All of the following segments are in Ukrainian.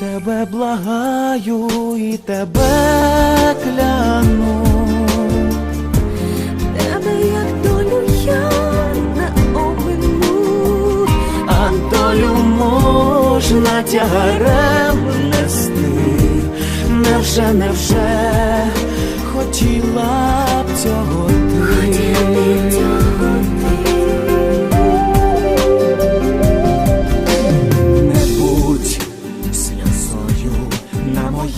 тебе благаю, і тебе кляну. Тебе як долю я не обмину, А долю можна тягарем нести, невже, невже хотіла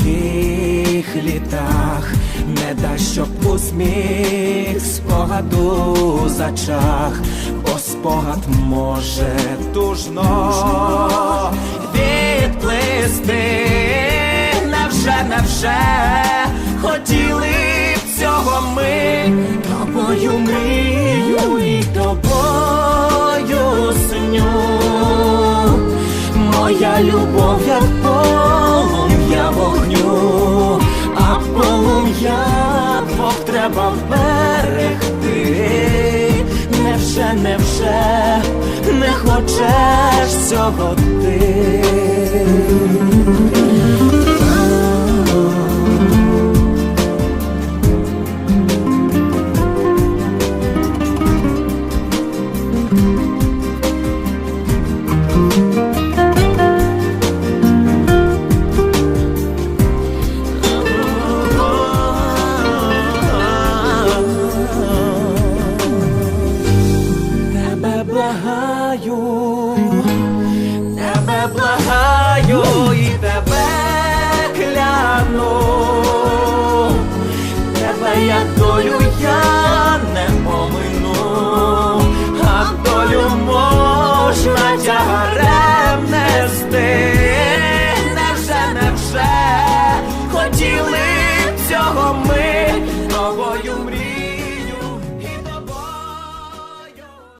моїх літах, не дай, щоб усміх спогаду зачах, бо спогад може тужно відплисти. Невже, невже хотіли б цього ми тобою мрію і тобою сню. Моя любов, як вберегти. Невже, невже не хочеш цього ти? тебе благаю і тебе кляну, тебе я долю я не помину, а долю можна тягарем нести. Невже, невже хотіли б цього ми новою. мріяти?